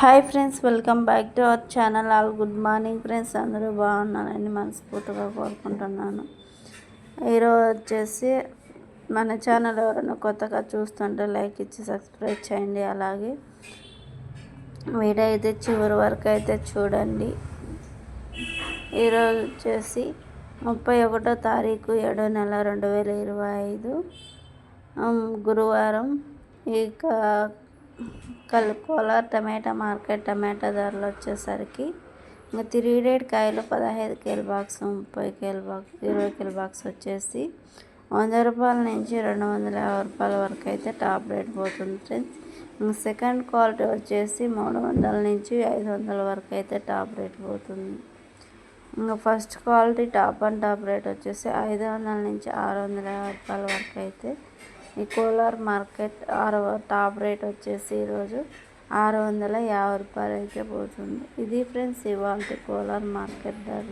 Hi friends welcome back to our channel. All good morning friends అందరూ బాగున్నారని మనస్ఫూర్తిగా కోరుకుంటున్నాను. ఈరోజు వచ్చేసి మన ఛానల్ ఎవరైనా కొత్తగా చూస్తుంటే లైక్ ఇచ్చి సబ్స్క్రైబ్ చేయండి. అలాగే వీడియో అయితే చివరి వరకు అయితే చూడండి. ఈరోజు వచ్చేసి ముప్పై ఒకటో తారీఖు ఏడో నెల రెండు వేల ఇరవై ఐదు. గురువారం ఇక కలుపుకోవాలి? టమాటా మార్కెట్ టమాటా ధరలు వచ్చేసరికి ఇంకా త్రీ కాయలు పదహైదు కేల బాక్స్ ముప్పై కేల బాక్స్ ఇరవై కేల బాక్స్ వచ్చేసి వంద రూపాయల నుంచి రెండు వందల యాభై రూపాయల వరకు అయితే టాప్ రేట్ పోతుంది ఫ్రెండ్స్. సెకండ్ క్వాలిటీ వచ్చేసి మూడు వందల నుంచి ఐదు వందల వరకు అయితే టాప్ రేట్ పోతుంది. ఇంకా first quality top and top rate వచ్చేసి ఐదు వందల నుంచి ఆరు వందల యాభై రూపాయల వరకు అయితే ఈ కోలార్ మార్కెట్ ఆరు టాప్ రేట్ వచ్చేసి ఈరోజు ఆరు వందల యాభై రూపాయలు అయితే పోతుంది. ఇది ఫ్రెండ్స్ ఇవాళ కోలార్ మార్కెట్ ధర.